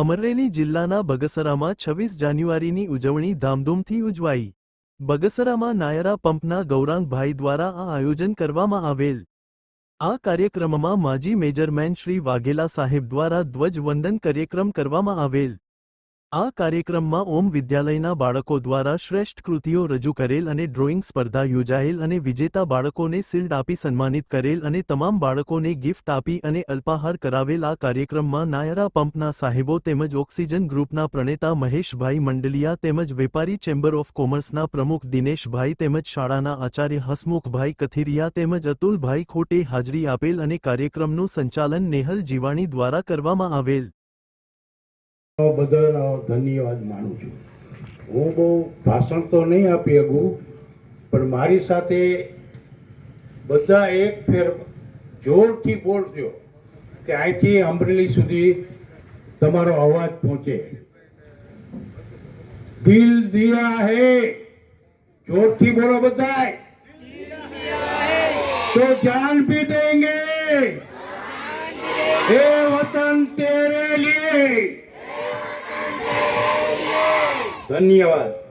અમરેલી જિલ્લાના બગસરામાં છવ્વીસ જાન્યુઆરીની ઉજવણી ધામધૂમથી ઉજવાઈ. બગસરામાં નાયરા પંપના ગૌરાંગભાઈ દ્વારા આ આયોજન કરવામાં આવેલ. આ કાર્યક્રમમાં માજી મેજરમેન શ્રી વાઘેલા સાહેબ દ્વારા ધ્વજવંદન કાર્યક્રમ કરવામાં આવેલ. આ કાર્યક્રમમાં ઓમ વિદ્યાલયના બાળકો દ્વારા શ્રેષ્ઠ કૃતિઓ રજૂ કરેલ અને ડ્રોઈંગ સ્પર્ધા યોજાયેલ અને વિજેતા બાળકોને શિલ્ડ આપી સન્માનિત કરેલ અને તમામ બાળકોને ગિફ્ટ આપી અને અલ્પાહાર કરાવેલ આ કાર્યક્રમમાં નાયરા પંપના સાહેબો તેમજ ઓક્સિજન ગ્રુપના પ્રણેતા મહેશભાઈ મંડલિયા તેમજ વેપારી ચેમ્બર ઓફ કોમર્સના પ્રમુખ દિનેશભાઈ તેમજ શાળાના આચાર્ય હસમુખભાઈ કથિરિયા તેમજ અતુલભાઈ ખોટે હાજરી આપેલ અને કાર્યક્રમનું સંચાલન નેહલ જીવાણી દ્વારા કરવામાં આવેલ. બધાનો ધન્યવાદ માનું છું. હું બહુ ભાષણ તો નહીં આપી શકું, પણ મારી સાથે બધા એક ફેર જોરથી બોલજો કે અહીંથી અમરેલી સુધી તમારો અવાજ પહોંચે. દિલ દિયા હે. જોરથી બોલો બધા તો જાન ભી દેંગે. એ વતન તેરે લીએ. ધન્યવાદ.